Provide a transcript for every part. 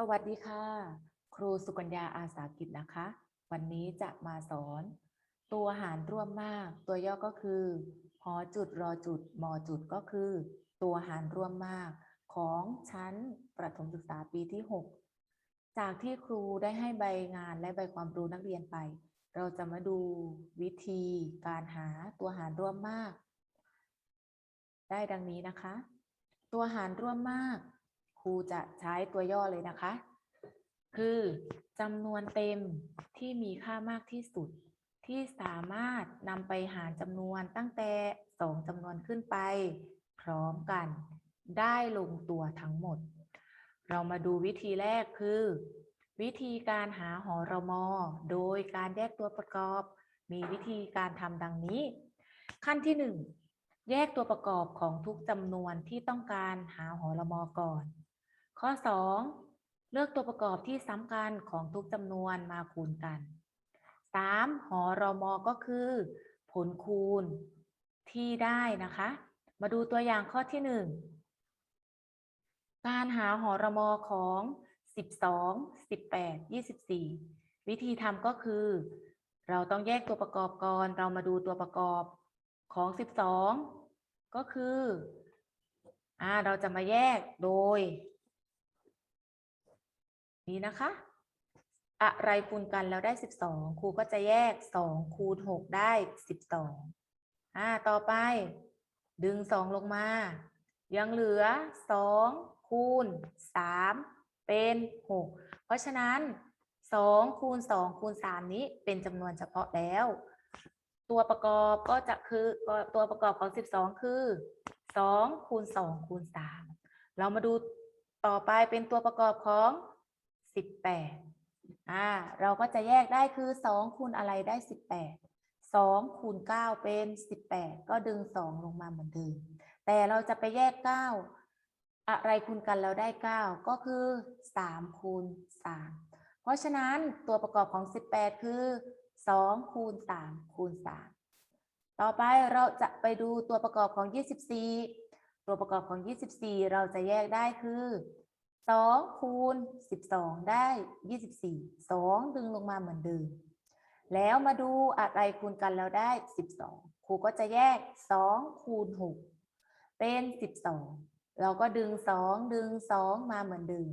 สวัสดีค่ะ ครูสุกัญญาอาสากิจนะคะ วันนี้จะมาสอน ตัวหารร่วมมาก ตัวย่อก็คือหอจุดรอจุดมอจุดก็คือ ตัวหารร่วมมาก ของชั้นประถมศึกษาปีที่ 6 จากที่ครูได้ให้ใบงานและใบความรู้นักเรียนไป เราจะมาดูวิธีการหาตัวหารร่วมมาก ได้ดังนี้นะคะ ตัวหารร่วมมาก รูจะใช้ตัวย่อเลยนะคะ คือจำนวนเต็มที่มีค่ามากที่สุด ที่สามารถนำไปหารจำนวนตั้งแต่สองจำนวนขึ้นไป พร้อมกัน ได้ลงตัวทั้งหมด เรามาดูวิธีแรกคือ วิธีการหาหอรมอ โดยการแยกตัวประกอบ มีวิธีการทำดังนี้ ขั้นที่หนึ่งแยกตัวประกอบของทุกจำนวนที่ต้องการหาหอรมอก่อน ข้อ 2 เลือกตัวประกอบที่ซ้ำกันของทุกจำนวนมาคูณกัน 3. หอรมอก็คือ ผลคูณที่ได้นะคะ มาดูตัวอย่างข้อที่ 1 การหาหอรมอของ 12 18 24 วิธีทำก็คือ เราต้องแยกตัวประกอบก่อน เรามาดูตัวประกอบของ 12 ก็คืออ่าเราจะมาแยกโดย นี้นะคะ อะไรคูณกันแล้วได้ 12 ครูก็จะแยก 2 คูณ 6 ได้ 12อ่าต่อไป ดึง 2 ลงมา ยังเหลือ 2 คูณ 3 เป็น 6 เพราะฉะนั้น 2 คูณ 2 คูณ 3 นี้เป็นจำนวนเฉพาะแล้ว ตัวประกอบก็จะคือตัวประกอบของ 12 คือ 2 คูณ 2 คูณ 3 เรามาดูต่อไปเป็นตัวประกอบของ 18อ่าเราก็จะแยกได้คือ2คูณอะไรได้18 2คูณ9เป็น18ก็ดึง2ลงมาเหมือนเดิมแต่เราจะไปแยก9อะไรคูณกันแล้วได้9ก็คือ3คูณ3เพราะฉะนั้นตัวประกอบของ18คือ2คูณ3คูณ3ต่อไปเราจะไปดูตัวประกอบของ 24 ตัวประกอบของ 24 เราจะแยกได้คือ 2คูณ 12 ได้ 24 2 ดึงลงมาเหมือนเดิม แล้วมาดูอะไรคูณกันแล้วได้ 12 ครูก็จะแยก 2 คูณ 6 เป็น 12 เราก็ดึง 2 ดึง 2 มาเหมือนเดิม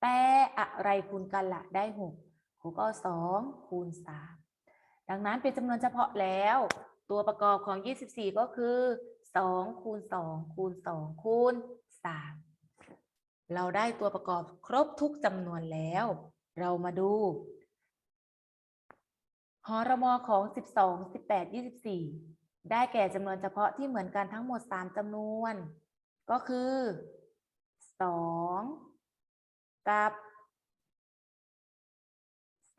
แต่อะไรคูณกันละได้ 6 ครูก็เอา2คูณ 3 ดังนั้นเป็นจำนวนเฉพาะแล้ว ตัวประกอบของ 24 ก็คือ 2 คูณ 2 คูณ 2 คูณ 3 เราได้ตัวประกอบครบทุกจำนวนแล้ว เรามาดูหอรมอของ 12 18 24 ได้แก่จำนวนเฉพาะที่เหมือนกันทั้งหมด 3จำนวน ก็คือ 2 กับ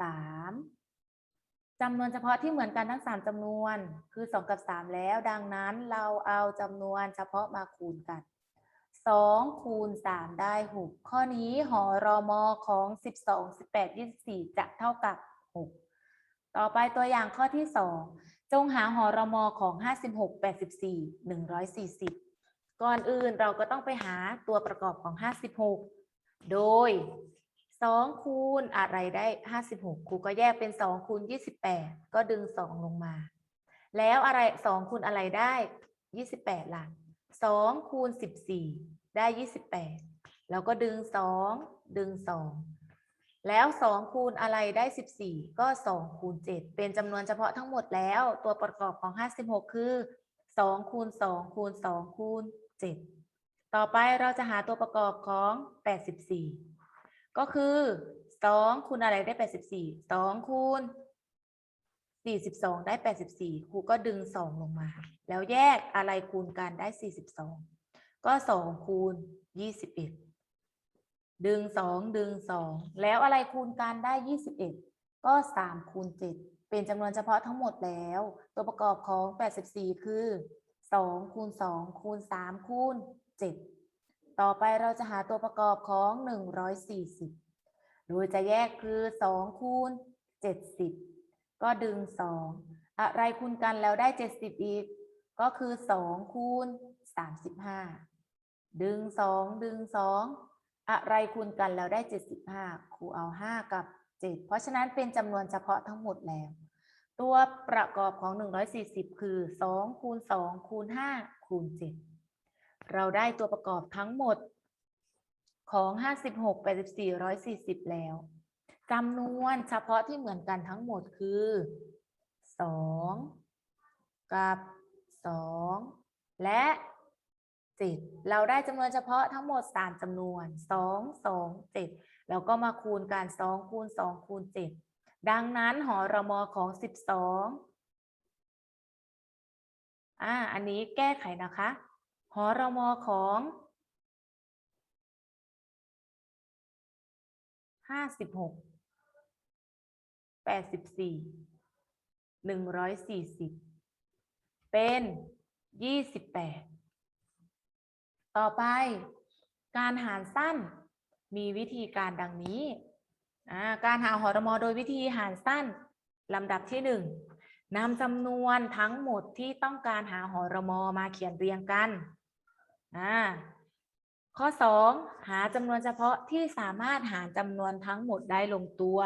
3จำนวนเฉพาะที่เหมือนกันทั้ง 3จำนวน คือ 2 กับ 3 แล้ว ดังนั้นเราเอาจำนวนเฉพาะมาคูณกัน 2คูณ3ได้ 6 ข้อนี้หอรอมอของ 12 18 24 จะเท่ากับ 6 ต่อไปตัวอย่างข้อที่ 2 จงหาหอรอมอของ 56 84 140 ก่อนอื่นเราก็ต้องไปหาตัวประกอบของ 56 โดย 2 คูณอะไรได้ 56 ครูก็แยกเป็น 2 คูณ 28 ก็ดึง 2 ลงมา แล้วอะไร 2 คูณอะไรได้ 28ล่ะ 2 คูณ 14 ได้ 28 แล้วก็ดึง 2 ดึง 2 แล้ว 2 คูณอะไรได้ 14 ก็ 2 คูณ 7 เป็นจำนวนเฉพาะทั้งหมดแล้ว ตัวประกอบของ 56 คือ 2 คูณ 2 คูณ 2 คูณ 7 ต่อไปเราจะหาตัวประกอบของ 84 ก็คือ 2 คูณอะไรได้ 84 2 คูณ 42 ได้ 84 ครูก็ดึง 2 ลงมา แล้วแยกอะไรคูณกันได้ 42 ก็ 2 คูณ 21 ดึง 2 ดึง 2 แล้วอะไรคูณกันได้ 21 ก็ 3 คูณ 7 เป็นจำนวนเฉพาะทั้งหมดแล้ว ตัวประกอบของ 84 คือ 2 คูณ 2 คูณ 3 คูณ 7 ต่อไปเราจะหาตัวประกอบของ 140 โดยจะแยกคือ 2 คูณ 70 ก็ดึง2อะไรคูณกันแล้วได้70อีก ก็คือ2คูณ35ดึง2ดึง2อะไรคูณกันแล้วได้75ครูเอา5กับ7เพราะฉะนั้นเป็นจำนวนเฉพาะทั้งหมดแล้ว ตัวประกอบของ140คือ2คูณ2คูณ5คูณ7เราได้ตัวประกอบทั้งหมดของ 56 84 140 แล้ว จำนวนเฉพาะที่เหมือนกันทั้งหมดคือ 2 กับ 2 และ 7 เราได้จำนวนเฉพาะทั้งหมด 3จำนวน 2 2 7 แล้วก็มาคูณกัน 2 คูณ 2 คูณ 7 ดังนั้นหอรมอของ 12อ่าอันนี้แก้ไขนะคะหอรมอของห้าสิบหก แปดสิบสี่หนึ่งร้อยสี่สิบเป็นยี่สิบแปดต่อไป การหารสั้นมีวิธีการดังนี้การหาหอรมอโดยวิธีหารสั้นลำดับที่หนึ่งนำจำนวนทั้งหมดที่ต้องการหาหอรมอมาเขียนเรียงกัน ข้อ 2 หาจำนวนเฉพาะที่สามารถหารจำนวนทั้งหมดได้ลงตัว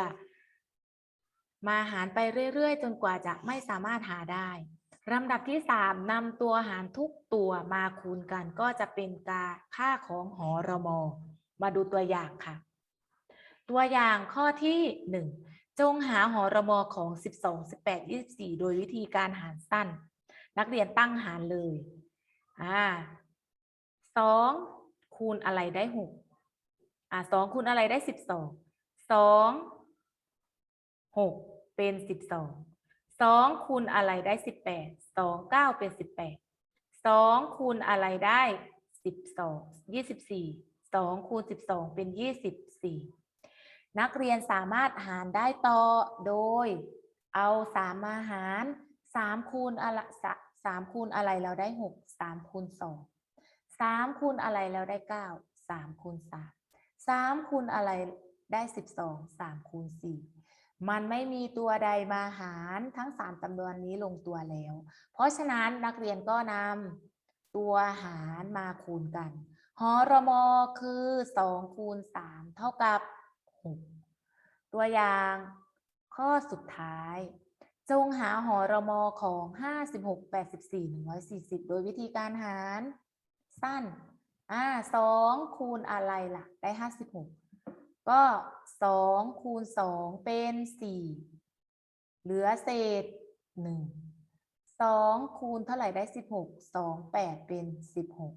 มาหารไปเรื่อย ๆ จนกว่าจะไม่สามารถหาได้ลำดับที่3นำตัวหารทุกตัวมาคูณกันก็จะเป็นกาค่าของหอรมอมาดูตัวอย่างค่ะ ตัวอย่างข้อที่ 1 จงหาหอรมอของ 12 18 24 โดยวิธีการหารสั้น นักเรียนตั้งหารเลยอ่าสองคูณอะไรได้หกอ่าสองคูณอะไรได้สิบสองสองหก เป็นสิบสองสองคูณอะไรได้สิบแปดสองเก้าเป็นสิบแปดสองคูณอะไรได้สิบสองยี่สิบสี่สองคูณสิบสองเป็นยี่สิบสี่นักเรียนสามารถหารได้ต่อโดย เอาสามมาหารสามคูณอะไรสามคูณอะไรเราได้หกสามคูณสองสามคูณอะไรแล้วได้เก้าสามคูณสามสามคูณอะไรได้สิบสองสามคูณสี่ มันไม่มีตัวใดมาหารทั้งสามจำนวนนี้ลงตัวแล้ว เพราะฉะนั้นนักเรียนก็นำตัวหารมาคูณกันหอรมอคือสองคูณสามเท่ากับหกตัวอย่างข้อสุดท้าย จงหาหอรมอของ 56 84 140 โดยวิธีการหาร สั้นอ่าสองคูณอะไรล่ะ ได้ห้าสิบหกก็ สองคูณสองเป็นสี่เหลือเศษหนึ่งสองคูณเท่าไหร่ได้สิบหกสองแปดเป็นสิบหก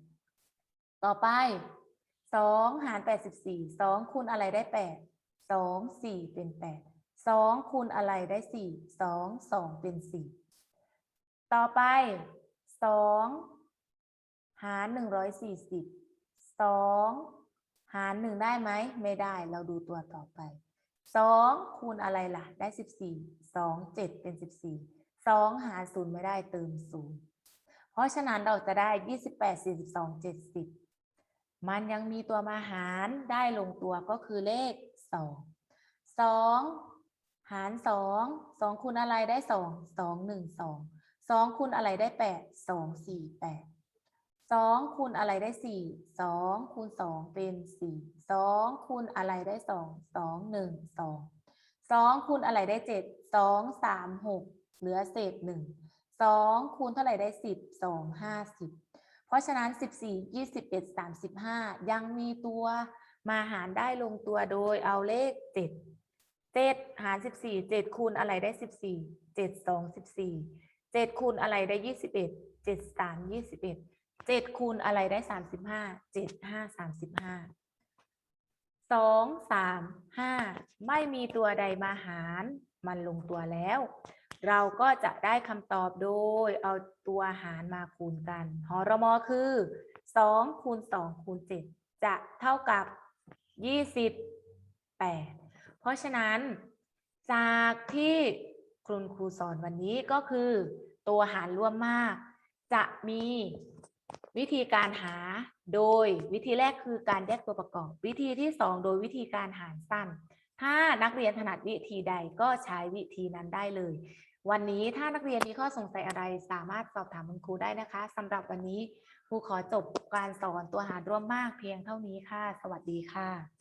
ต่อไปสองหารแปดสิบสี่สองคูณอะไรได้แปดสองสี่เป็นแปดสองคูณอะไรได้สี่สองสองเป็นสี่ต่อไปสองหารหนึ่งร้อยสี่สิบสอง หารหนึ่งได้ไหม ไม่ได้ เราดูตัวต่อไปสองคูณอะไรล่ะ ได้สิบสี่สองเจ็ดเป็นสิบสี่สองหารศูนย์ไม่ได้เติมศูนย์เพราะฉะนั้นเราจะได้ยี่สิบแปดสี่สิบสองเจ็ดสิบมันยังมีตัวมาหารได้ลงตัวก็คือเลขสองสองหารสองสองคูณอะไรได้สองสองหนึ่งสองสองคูณอะไรได้แปดสองสี่แปด สองคูณอะไรได้สี่สองคูณสองเป็นสี่สองคูณอะไรได้สองสองหนึ่งสองสองคูณอะไรได้เจ็ดสองสามหกเหลือเศษหนึ่งสองคูณเท่าไหร่ได้สิบสองห้าสิบเพราะฉะนั้นสิบสี่ยี่สิบเอ็ดสามสิบห้ายังมีตัวมาหารได้ลงตัวโดยเอาเลขเจ็ดเจ็ดหารสิบสี่เจ็ดคูณอะไรได้สิบสี่เจ็ดสองสิบสี่เจ็ดคูณอะไรได้ยี่สิบเอ็ดเจ็ดสามยี่สิบเอ็ด เจ็ดคูณอะไรได้สามสิบห้าเจ็ดห้าสามสิบห้าสองสามห้าไม่มีตัวใดมาหาร มันลงตัวแล้ว เราก็จะได้คำตอบโดยเอาตัวหารมาคูณกันหอรมอคือสองคูณสองคูณเจ็ดจะเท่ากับยี่สิบแปดเพราะฉะนั้น จากที่คุณครูสอนวันนี้ก็คือ ตัวหารร่วมมาก จะมี วิธีการหาโดยวิธีแรกคือการแยกตัวประกอบ วิธีที่สองโดยวิธีการหารสั้น ถ้านักเรียนถนัดวิธีใดก็ใช้วิธีนั้นได้เลย วันนี้ถ้านักเรียนมีข้อสงสัยอะไรสามารถสอบถามคุณครูได้นะคะสำหรับวันนี้ครูขอจบการสอนตัวหารร่วมมากเพียงเท่านี้ค่ะ สวัสดีค่ะ